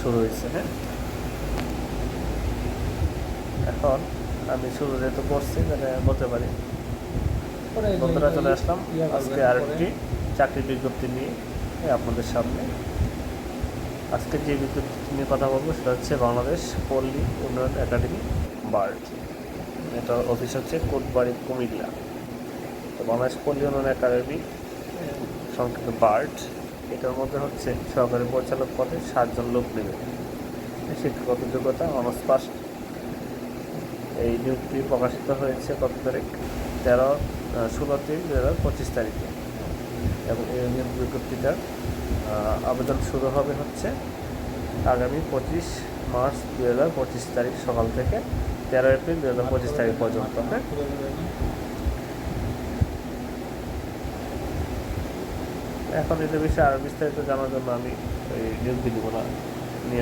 শুরু হয়েছে হ্যাঁ? এখন আমি শুরু যেহেতু করছি মানে বলতে পারি। বন্ধুরা চলে আসলাম। আজকে পরে। আরেকটি চাকরির বিজ্ঞপ্তি নিয়ে আপনাদের সামনে। আজকে যে বিজ্ঞপ্তি নিয়ে কথা বলব সেটা হচ্ছে বাংলাদেশ পল্লী উন্নয়ন একাডেমি বার্ড এটা অফিস হচ্ছে কোটবাড়ি কুমিল্লা। তো বাংলাদেশ পল্লী উন্নয়ন একাডেমি সংক্ষিপ্ত বার্ড এটার মধ্যে হচ্ছে সহকারী পরিচালক পদে সাতজন লোক নেবে। শিক্ষাগত যোগ্যতা অনার্স পাস। এই নিয়োগটি প্রকাশিত হয়েছে কত তারিখ? তেরো ষোলো তিন দু হাজার পঁচিশ তারিখে। এবং এই নিয়োগ বিজ্ঞপ্তিটার আবেদন শুরু হবে হচ্ছে আগামী পঁচিশ মার্চ দু হাজার পঁচিশ তারিখ সকাল থেকে তেরো এপ্রিল দু হাজার পঁচিশ তারিখ পর্যন্ত এখন এটা বিষয়ে আরও বিস্তারিত জানার জন্য আমি এই দিব বিধিগুলো